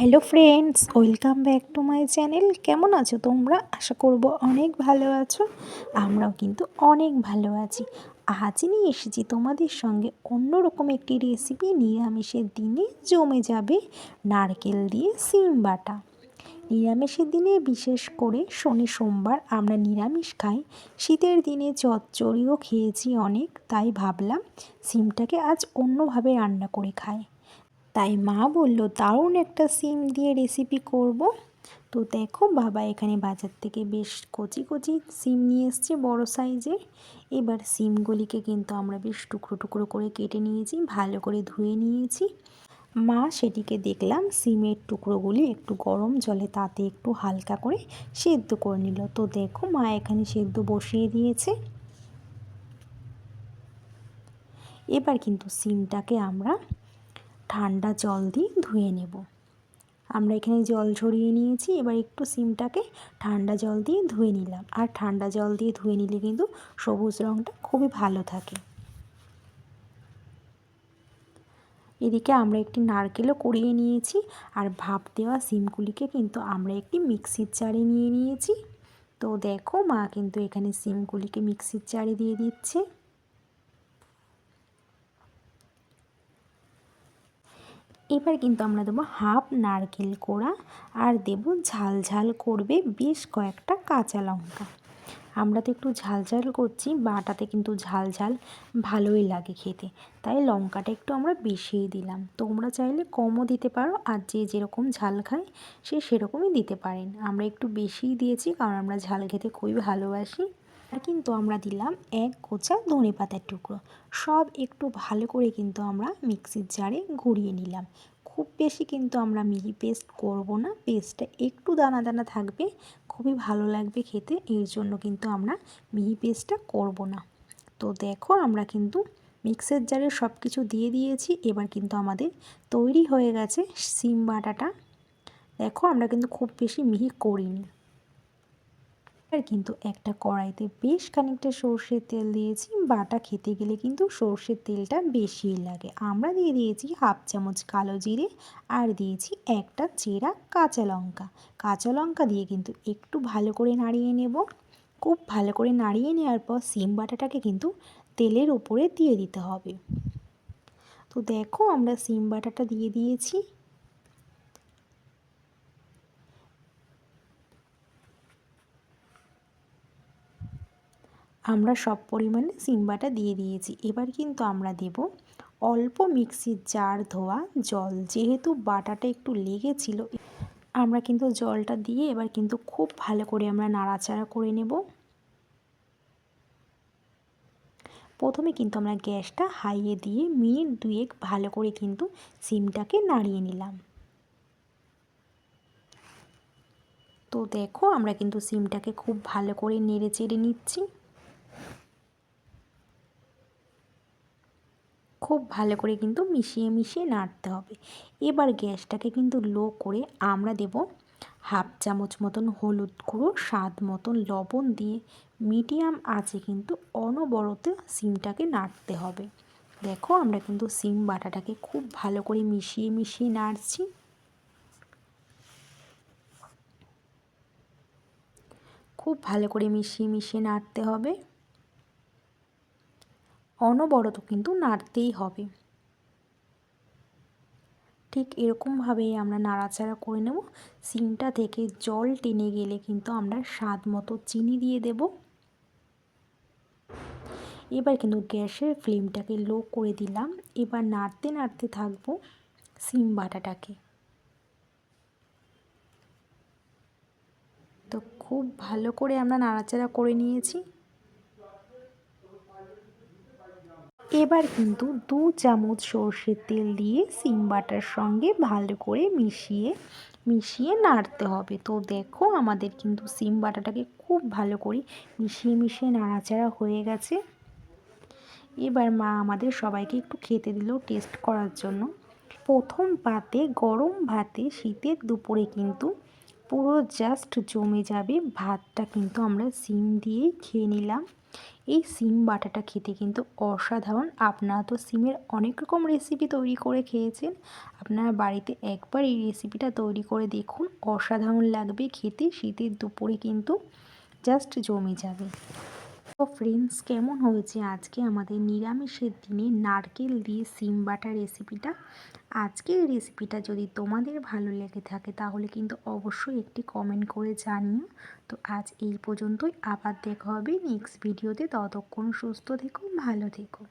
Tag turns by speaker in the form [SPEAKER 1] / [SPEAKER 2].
[SPEAKER 1] Hello friends welcome back to my channel কেমন আছো তোমরা? আশা করব অনেক ভালো আছো। আমরাও কিন্তু অনেক ভালো আছি। আজ নিয়ে এসেছি তোমাদের সঙ্গে অন্যরকম একটি রেসিপি নিরামিষের দিনে জমে যাবে নারকেল দিয়ে সিম বাটা। নিরামিষের দিনে বিশেষ করে শনি, সোমবার আমরা নিরামিষ খাই। শীতের দিনে চচ্চড়িও খেয়েছি অনেক, তাই ভাবলাম সিমটাকে আজ অন্যভাবে রান্না করে খাই। তাই মা বলল, দারুণ একটা সিম দিয়ে রেসিপি করব। তো দেখো বাবা, এখানে বাজার থেকে বেশ কচি কচি সিম নিয়ে এসছে বড় সাইজের এবার সিমগুলিকে কিন্তু আমরা বেশ টুকরো টুকরো করে কেটে নিয়েছি, ভালো করে ধুয়ে নিয়েছি। মা, সেটিকে দেখলাম সিমের টুকরোগুলি একটু গরম জলে তাতে একটু হালকা করে সেদ্ধ করে নিল। তো দেখো মা, এখানে সেদ্ধ বসিয়ে দিয়েছে। এবার কিন্তু সিমটাকে আমরা ঠান্ডা জল দিয়ে ধুয়ে নেব। আমরা এখানে জল ঝরিয়ে নিয়েছি, এবার একটু সিমটাকে ঠান্ডা জল দিয়ে ধুয়ে নিলাম। আর ঠান্ডা জল দিয়ে ধুয়ে নিলে কিন্তু সবুজ রঙটা খুবই ভালো থাকে। এদিকে আমরা একটি নারকেলও কুড়িয়ে নিয়েছি, আর ভাপ দেওয়া সিমগুলিকে কিন্তু আমরা একটি মিক্সির জারে নিয়ে নিয়েছি। তো দেখো মা কিন্তু এখানে সিমগুলিকে মিক্সির জারে দিয়ে দিচ্ছে। এবার কিন্তু আমরা দেবো হাফ নারকেল কোড়া আর দেব ঝাল ঝাল করবে বেশ কয়েকটা কাঁচা লঙ্কা। আমরা তো একটু ঝাল ঝাল করছি, বাটাতে কিন্তু ঝাল ঝাল ভালোই লাগে খেতে। তাই লঙ্কাটা একটু আমরা বেশিই দিলাম। তোমরা চাইলে কমও দিতে পারো আর যে যেরকম ঝাল খায় সে সেরকমই দিতে পারেন। আমরা একটু বেশিই দিয়েছি কারণ আমরা ঝাল খেতে খুবই ভালোবাসি। কিন্তু আমরা দিলাম এক কোচা ধনে পাতার টুকরো। সব একটু ভালো করে কিন্তু আমরা মিক্সির জারে ঘুরিয়ে নিলাম। খুব বেশি কিন্তু আমরা মিহি পেস্ট করব না, পেস্টটা একটু দানা দানা থাকবে, খুবই ভালো লাগবে খেতে, এর জন্য কিন্তু আমরা মিহি পেস্টটা করব না। তো দেখো আমরা কিন্তু মিক্সের জারে সব কিছু দিয়ে দিয়েছি, এবার কিন্তু আমাদের তৈরি হয়ে গেছে সিম বাটাটা। দেখো আমরা কিন্তু খুব বেশি মিহি করিনি। আর কিন্তু একটা কড়াইতে বেশ খানিকটা সর্ষের তেল দিয়েছি। বাটা খেতে গেলে কিন্তু সর্ষের তেলটা বেশি লাগে। আমরা দিয়ে দিয়েছি হাফ চামচ কালো জিরে আর দিয়েছি একটা চেরা কাঁচা লঙ্কা। কাঁচা লঙ্কা দিয়ে কিন্তু একটু ভালো করে নাড়িয়ে নেব। খুব ভালো করে নাড়িয়ে নেওয়ার পর সিম বাটাটাকে কিন্তু তেলের উপরে দিয়ে দিতে হবে। তো দেখো আমরা সিম বাটাটা দিয়ে দিয়েছি। আমরা সব পরিমাণে সিম্বাটা দিয়ে দিয়েছি। এবার কিন্তু আমরা দেব অল্প মিক্সির জার ধোয়া জল। যেহেতু বাটাটা একটু লেগেছিল, আমরা কিন্তু জলটা দিয়ে এবার কিন্তু খুব ভালো করে আমরা নাড়াচাড়া করে নেব। প্রথমে কিন্তু আমরা গ্যাসটা হাইয়ে দিয়ে মিনিট দুয়েক ভালো করে কিন্তু সিমটাকে নাড়িয়ে নিলাম। তো দেখো, আমরা কিন্তু সিমটাকে খুব ভালো করে নেড়ে চেড়ে নিচ্ছি। খুব ভালো করে কিন্তু মিশিয়ে মিশিয়ে নাড়তে হবে। এবার গ্যাসটাকে কিন্তু লো করে আমরা দেব হাফ চামচ মতন হলুদ গুঁড়ো, স্বাদ মতন লবণ দিয়ে মিডিয়াম আছে কিন্তু অনবরত সিমটাকে নাড়তে হবে। দেখো আমরা কিন্তু সিম বাটাটাকে খুব ভালো করে মিশিয়ে মিশিয়ে নাড়ছি। খুব ভালো করে মিশিয়ে মিশিয়ে নাড়তে হবে। অনবরত কিন্তু নাড়তেই হবে। ঠিক এরকমভাবেই আমরা নাড়াচাড়া করে নেব। সিমটা থেকে জল টেনে গেলে কিন্তু আমরা স্বাদ মতো চিনি দিয়ে দেব। এবার কিন্তু গ্যাসের ফ্লেমটাকে লো করে দিলাম। এবার নাড়তে নাড়তে থাকব সিম বাটাটাকে। তো খুব ভালো করে আমরা নাড়াচাড়া করে নিয়েছি। এবার কিন্তু দু চামচ সর্ষের তেল দিয়ে সিম বাটার সঙ্গে ভালো করে মিশিয়ে মিশিয়ে নাড়তে হবে। তো দেখো আমাদের কিন্তু সিম বাটাটাকে খুব ভালো করে মিশিয়ে মিশিয়ে নাড়াচাড়া হয়ে গেছে। এবার মা আমাদের সবাইকে একটু খেতে দিল টেস্ট করার জন্য। প্রথম পাতে গরম ভাতে শীতের দুপুরে কিন্তু পুরো জাস্ট জমে যাবে। ভাতটা কিন্তু আমরা সিম দিয়েই খেয়ে নিলাম। এই সিম বাটাটা খেতে কিন্তু অসাধারণ। আপনারা তো সিমের অনেক রকম রেসিপি তৈরি করে খেয়েছেন। আপনারা বাড়িতে একবার এই রেসিপিটা তৈরি করে দেখুন। অসাধারণ লাগবে খেতে। শীতের দুপুরে কিন্তু জাস্ট জমে যাবে। তো ফ্রেন্ডস কেমন হয়েছে আজকে আমাদের নিরামিষের দিনে নারকেল দিয়ে সিম বাটা রেসিপিটা আজকের রেসিপিটা যদি তোমাদের ভালো লেগে থাকে তাহলে কিন্তু অবশ্যই একটি কমেন্ট করে জানিও। তো আজ এই পর্যন্তই, আবার দেখা হবে নেক্সট ভিডিওতে ততক্ষণ সুস্থ থেকো, ভালো থেকো।